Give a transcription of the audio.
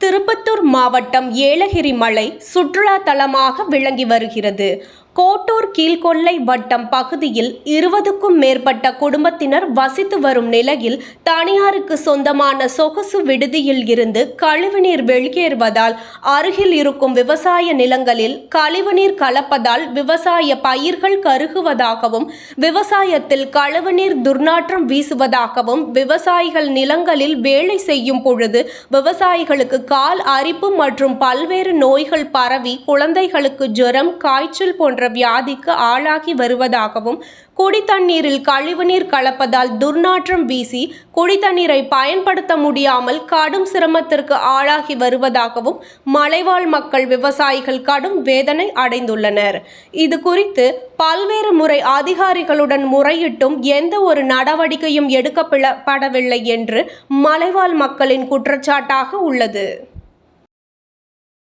திருப்பத்தூர் மாவட்டம் ஏலகிரி மலை சுற்றுலா தலமாக விளங்கி வருகிறது. கோட்டூர் கீழ்கொள்ளை வட்டம் பகுதியில் இருபதுக்கும் மேற்பட்ட குடும்பத்தினர் வசித்து வரும் நிலையில் தனியாருக்கு சொந்தமான சொகுசு விடுதியில் இருந்து கழிவுநீர் வெளியேறுவதால் அருகில் இருக்கும் விவசாய நிலங்களில் கழிவுநீர் கலப்பதால் விவசாய பயிர்கள் கருகுவதாகவும் விவசாயத்தில் கழிவுநீர் துர்நாற்றம் வீசுவதாகவும் விவசாயிகள் நிலங்களில் வேலை செய்யும் பொழுது விவசாயிகளுக்கு கால் அரிப்பு மற்றும் பல்வேறு நோய்கள் பரவி குழந்தைகளுக்கு ஜுரம் காய்ச்சல் போன்ற வியாதிக்கு ஆளாகி வருவதாகவும் குடித்தண்ணீரில் கழிவுநீர் கலப்பதால் துர்நாற்றம் வீசி குடித்தண்ணீரை பயன்படுத்த முடியாமல் கடும் சிரமத்திற்கு ஆளாகி வருவதாகவும் மலைவாழ் மக்கள் விவசாயிகள் கடும் வேதனை அடைந்துள்ளனர். இது குறித்து பல்வேறு முறை அதிகாரிகளுடன் முறையிட்டும் எந்த ஒரு நடவடிக்கையும் எடுக்கப்படவில்லை என்று மலைவாழ் மக்களின் குற்றச்சாட்டாக உள்ளது.